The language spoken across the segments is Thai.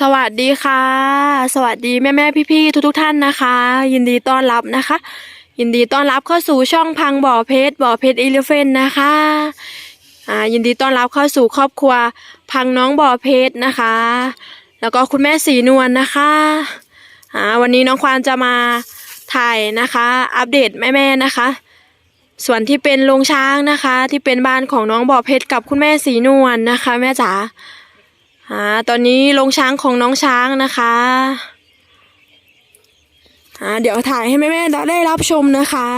สวัสดีค่ะ สวัสดีแม่แม่พี่พี่ทุกทุกท่านนะคะ ยินดีต้อนรับนะคะ ยินดีต้อนรับเข้าสู่ช่องพังบ่อเพชรบ่อเพชรอีเลฟเฟนนะคะอ่ายินดีต้อนรับเข้าสู่ครอบครัว พังน้องบ่อเพชรนะคะ แล้วก็คุณแม่สีนวลนะคะอ่าวันนี้น้องควานจะมาถ่ายนะคะ อัปเดตแม่แม่นะคะ ส่วนที่เป็นโรงช้างนะคะ ที่เป็นบ้านของน้องบ่อเพชรกับคุณแม่สีนวลนะคะ แม่จ๋า อ่าตอนนี้ลงช้างของน้องช้างนะคะอ่าเดี๋ยวถ่ายให้แม่ๆได้รับชมนะคะ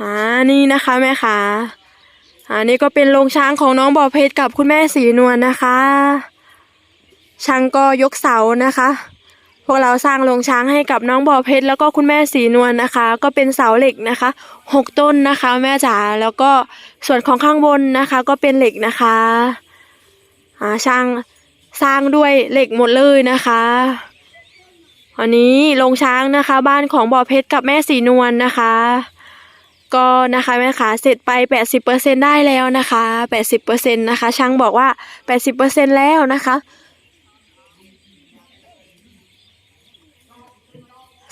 อ่านี่นะคะแม่ค่ะอ่านี่ก็เป็นโรงช้างของน้องบ่อเพชรกับคุณแม่สีนวลนะคะช้างก็ยกเสานะคะ วกเราสร้างโรงช้างให้กับน้องบ่อเพชรแล้วก็คุณแม่สีนวลนะคะ ก็เป็นเสาเหล็กนะคะหกต้นนะคะ แม่จ๋าแล้วก็ส่วนของข้างบนนะคะ ก็เป็นเหล็กนะคะอ่าช่างสร้างด้วยเหล็กหมดเลยนะคะอันนี้โรงช้างนะคะ บ้านของบ่อเพชรกับแม่สีนวลนะคะ ก็นะคะแม่ขาเสร็จไป 80%ได้แล้วนะคะ 80%นะคะ ช่างบอกว่า 80%แล้วนะคะ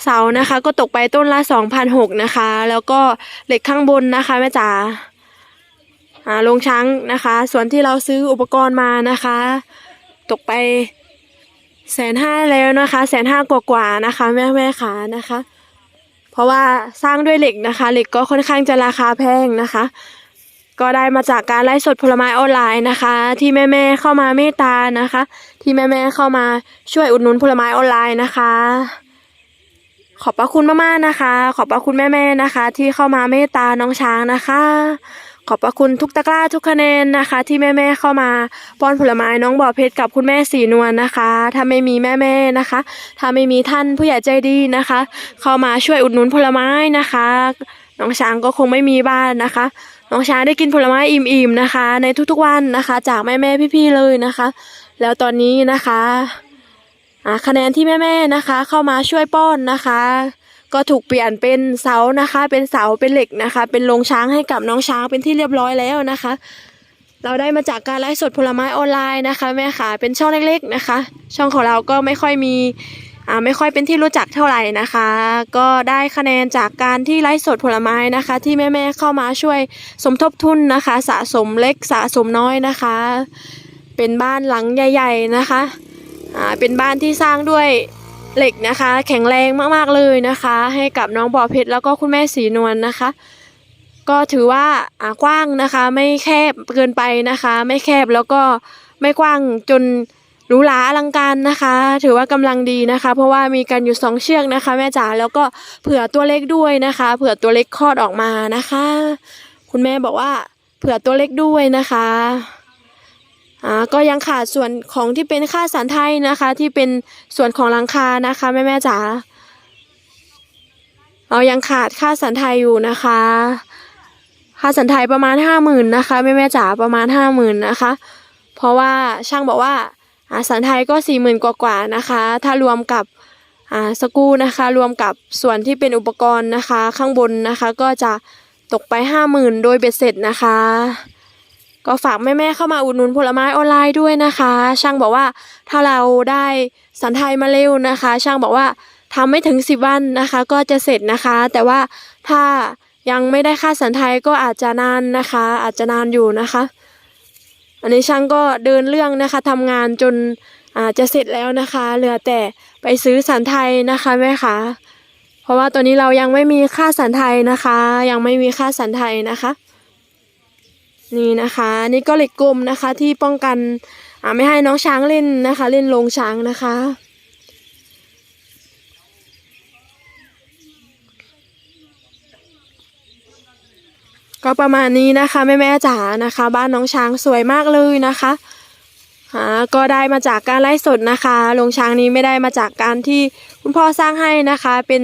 เสานะคะ ก็ตกไปต้นละสองพันหกนะคะ แล้วก็เหล็กข้างบนนะคะแม่จ๋าอ่าลงช้างนะคะ ส่วนที่เราซื้ออุปกรณ์มานะคะ ตกไปแสนห้าแล้วนะคะแสนห้ากว่าๆนะคะ แม่แม่ขานะคะ เพราะว่าสร้างด้วยเหล็กนะคะ เหล็กก็ค่อนข้างจะราคาแพงนะคะ ก็ได้มาจากการไลฟ์สดผลไม้ออนไลน์นะคะ ที่แม่แม่เข้ามาเมตตานะคะ ที่แม่แม่เข้ามาช่วยอุดหนุนผลไม้ออนไลน์นะคะ ขอบพระคุณมากๆนะคะ ขอบพระคุณแม่ๆนะคะ ที่เข้ามาเมตตาน้องช้างนะคะ ขอบพระคุณทุกตะกร้าทุกคะแนนนะคะ ที่แม่ๆเข้ามาป้อนผลไม้น้องบ่อเพชรกับคุณแม่สีนวลนะคะ ถ้าไม่มีแม่ๆนะคะ ถ้าไม่มีท่านผู้ใหญ่ใจดีนะคะ เข้ามาช่วยอุดหนุนผลไม้นะคะ น้องช้างก็คงไม่มีบ้านนะคะ น้องช้างได้กินผลไม้อิ่มๆนะคะ ในทุกๆวันนะคะ จากแม่ๆพี่ๆเลยนะคะ แล้วตอนนี้นะคะ คะแนนที่แม่ๆนะคะ เข้ามาช่วยป้อนนะคะ ก็ถูกเปลี่ยนเป็นเสานะคะ เป็นเสาเป็นเหล็กนะคะ เป็นโรงช้างให้กับน้องช้างเป็นที่เรียบร้อยแล้วนะคะ เราได้มาจากการไลฟ์สดผลไม้ออนไลน์นะคะแม่ค่ะเป็นช่องเล็ก ๆนะคะ ช่องของเราก็ไม่ค่อยมีอ่าไม่ค่อยเป็นที่รู้จักเท่าไหร่นะคะ ก็ได้คะแนนจากการที่ไลฟ์สดผลไม้นะคะ ที่แม่ๆเข้ามาช่วยสมทบทุนนะคะ สะสมเล็กสะสมน้อยนะคะ เป็นบ้านหลังใหญ่ ๆนะคะ อ่าเป็นบ้านที่สร้างด้วยเหล็กนะคะ แข็งแรงมากๆเลยนะคะ ให้กับน้องบ่อเพชรแล้วก็คุณแม่สีนวลนะคะ ก็ถือว่าอ่ากว้างนะคะ ไม่แคบเกินไปนะคะ ไม่แคบแล้วก็ไม่กว้างจนหรูหราอลังการนะคะ ถือว่ากำลังดีนะคะ เพราะว่ามีกันอยู่สองเชือกนะคะ แม่จ๋าแล้วก็เผื่อตัวเล็กด้วยนะคะ เผื่อตัวเล็กคลอดออกมานะคะ คุณแม่บอกว่าเผื่อตัวเล็กด้วยนะคะ อ่าก็ยังขาดส่วนของที่เป็นค่าสันไทยนะคะ ที่เป็นส่วนของหลังคานะคะแม่แม่จ๋าเรายังขาดค่าสันไทยอยู่นะคะ ค่าสันไทยประมาณห้าหมื่นนะคะแม่แม่จ๋าประมาณห้าหมื่นนะคะ เพราะว่าช่างบอกว่าอาสันไทยก็สี่หมื่นกว่าๆนะคะ ถ้ารวมกับอ่าสกูนะคะ รวมกับส่วนที่เป็นอุปกรณ์นะคะ ข้างบนนะคะก็จะตกไปห้าหมื่นโดยเบ็ดเสร็จนะคะ ก็ฝากแม่ๆเข้ามาอุดหนุนผลไม้ออนไลน์ด้วยนะคะ ช่างบอกว่าถ้าเราได้สันไทยมาเร็วนะคะ ช่างบอกว่าทำไม่ถึงสิบวันนะคะ ก็จะเสร็จนะคะ แต่ว่าถ้ายังไม่ได้ค่าสันไทยก็อาจจะนานนะคะ อาจจะนานอยู่นะคะ อันนี้ช่างก็เดินเรื่องนะคะทำงานจนอาจะเสร็จแล้วนะคะ เหลือแต่ไปซื้อสันไทยนะคะแม่คะเพราะว่าตอนนี้เรายังไม่มีค่าสันไทยนะคะ ยังไม่มีค่าสันไทยนะคะ นี่นะคะนี่ก็เหล็กกลมนะคะที่ป้องกันไม่ให้น้องช้างเล่นนะคะ เล่นลงช้างนะคะ ก็ประมาณนี้นะคะแม่แม่จ๋านะคะ บ้านน้องช้างสวยมากเลยนะคะอ่าก็ได้มาจากการไลฟ์สดนะคะลงช้างนี้ไม่ได้มาจากการที่คุณพ่อสร้างให้นะคะเป็น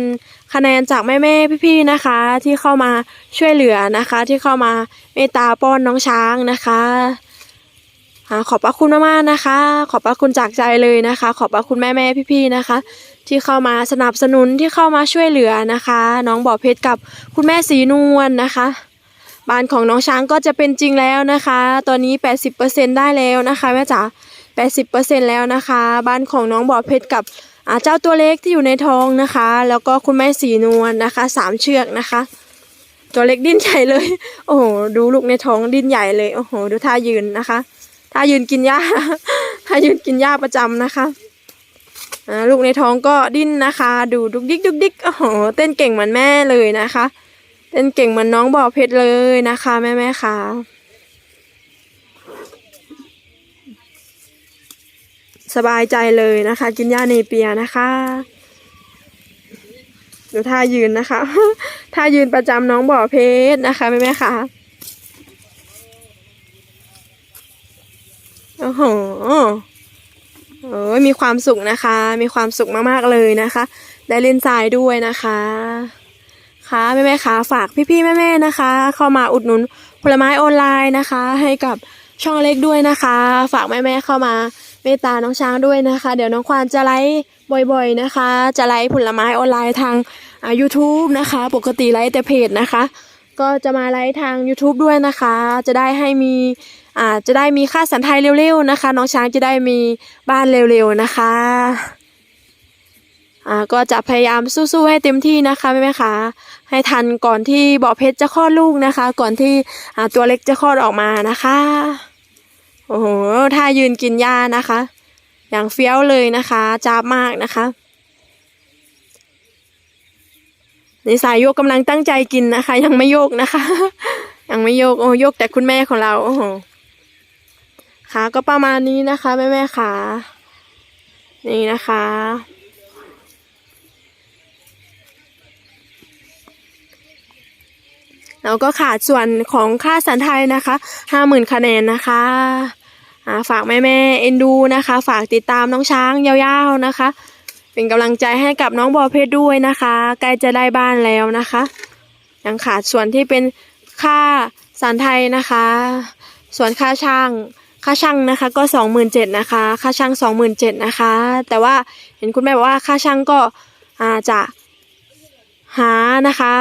คะแนนจากแม่แม่ๆพี่ๆนะคะ ที่เข้ามาช่วยเหลือนะคะ ที่เข้ามาเมตตาป้อนน้องช้างนะคะขอบพระคุณมากๆนะคะ ขอบพระคุณจากใจเลยนะคะ ขอบพระคุณแม่แม่ๆพี่ๆนะคะ ที่เข้ามาสนับสนุนที่เข้ามาช่วยเหลือนะคะ น้องบ่อเพชรกับคุณแม่สีนวลนะคะบ้านของน้องช้างก็จะเป็นจริงแล้วนะคะ ตอนนี้ 80%ได้แล้วนะคะแม่จ๋า80%แล้วนะคะ บ้านของน้องบ่อเพชรกับ เจ้าตัวเล็กที่อยู่ในท้องนะคะ แล้วก็คุณแม่สีนวลนะคะสามเชือกนะคะ ตัวเล็กดิ้นใหญ่เลย โอ้โหดูลูกในท้องดิ้นใหญ่เลยโอ้โหดูท่ายืนนะคะท่ายืนกินหญ้าท่ายืนกินหญ้าประจำนะคะอ่าลูกในท้องก็ดิ้นนะคะ ดูดุกดิกดุกดิกโอ้โหเต้นเก่งเหมือนแม่เลยนะคะ เต้นเก่งเหมือนน้องบ่อเพชรเลยนะคะ แม่แม่ๆค่ะ สบายใจเลยนะคะ กินหญ้าเนเปียนะคะดูท่ายืนนะคะท่ายืนประจำน้องบ่อเพชรนะคะแม่แม่ค่ะโอ้โหโอ้ยมีความสุขนะคะ มีความสุขมากๆเลยนะคะ ได้เล่นทรายด้วยนะคะค่ะแม่แม่ค่ะฝากพี่ๆแม่ๆนะคะ เข้ามาอุดหนุนผลไม้ออนไลน์นะคะ ให้กับช่องเล็กด้วยนะคะ ฝากแม่ๆเข้ามา เมตตาน้องช้างด้วยนะคะ เดี๋ยวน้องควานจะไลฟ์บ่อยๆนะคะ จะไลฟ์ผลไม้ออนไลน์ทางอ่า YouTube นะคะ ปกติไลฟ์แต่เพจนะคะ ก็จะมาไลฟ์ทาง YouTube ด้วยนะคะ จะได้ให้มีอ่าจะได้มีค่าสันไทยเร็วๆนะคะ น้องช้างจะได้มีบ้านเร็วๆนะคะอ่าก็จะพยายามสู้ๆให้เต็มที่นะคะแม่ๆค่ะให้ทันก่อนที่บ่อเพชรจะคลอดลูกนะคะ ก่อนที่ตัวเล็กจะคลอดออกมานะคะ โอ้โหถ้ายืนกินหญ้านะคะ อย่างเฟี้ยวเลยนะคะจ้ามากนะคะนี่สายโยกกำลังตั้งใจกินนะคะ ยังไม่โยกนะคะ ยังไม่โยกโอ้โยกแต่คุณแม่ของเราโอ้โหขาก็ประมาณนี้นะคะแม่แม่ขานี่นะคะ แล้วก็ขาดส่วนของค่าสันไทยนะคะห้าหมื่นคะแนนนะคะฝากแม่แม่ๆเอ็นดูนะคะ ฝากติดตามน้องช้างยาวๆนะคะ เป็นกำลังใจให้กับน้องบอเพชรด้วยนะคะใกล้จะได้บ้านแล้วนะคะ ยังขาดส่วนที่เป็นค่าสันไทยนะคะ ส่วนค่าช่างค่าช่างนะคะก็สองหมื่นเจ็ดนะคะ ค่าช่างสองหมื่นเจ็ดนะคะ แต่ว่าเห็นคุณแม่บอกว่าค่าช่างก็อาจะหานะคะ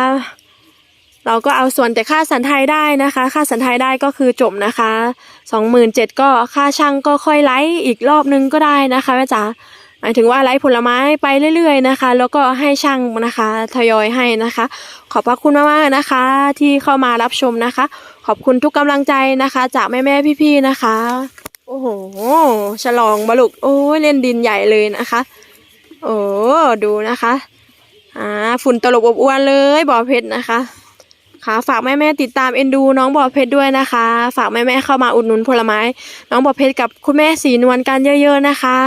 เราก็เอาส่วนแต่ค่าสันไทยได้นะคะ ค่าสันไทยได้ก็คือจบนะคะสองหมื่นเจ็ดก็ค่าช่างก็ค่อยไลฟ์อีกรอบนึงก็ได้นะคะแม่จ๋าหมายถึงว่าไลฟ์ผลไม้ไปเรื่อยๆนะคะ แล้วก็ให้ช่างนะคะทยอยให้นะคะ ขอบพระคุณมากๆนะคะ ที่เข้ามารับชมนะคะ ขอบคุณทุกกำลังใจนะคะ จากแม่ๆพี่ๆนะคะ โอ้โห ฉลองบลุกโอ้ยเล่นดินใหญ่เลยนะคะ โอ้ดูนะคะอ่าฝุ่นตลบอบอวนเลยบ่อเพชรนะคะ ค่ะฝากแม่ๆติดตามเอ็นดูน้องบ่อเพชรด้วยนะคะ ฝากแม่ๆเข้ามาอุดหนุนผลไม้ น้องบ่อเพชรกับคุณแม่สีนวลกันเยอะๆนะคะ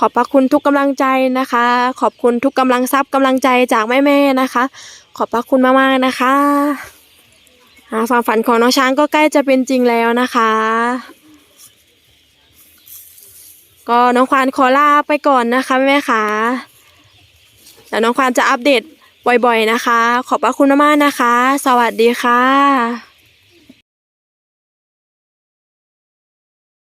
ขอบพระคุณทุกกำลังใจนะคะ ขอบคุณทุกกำลังทรัพย์กำลังใจจากแม่ๆนะคะ ขอบพระคุณมากๆนะคะความฝันของน้องช้างก็ใกล้จะเป็นจริงแล้วนะคะ ก็น้องควานขอลาไปก่อนนะคะแม่ๆค่ะแล้วน้องควานจะอัปเดต บ่อยๆนะคะ ขอบพระคุณมากๆนะคะ สวัสดีค่ะ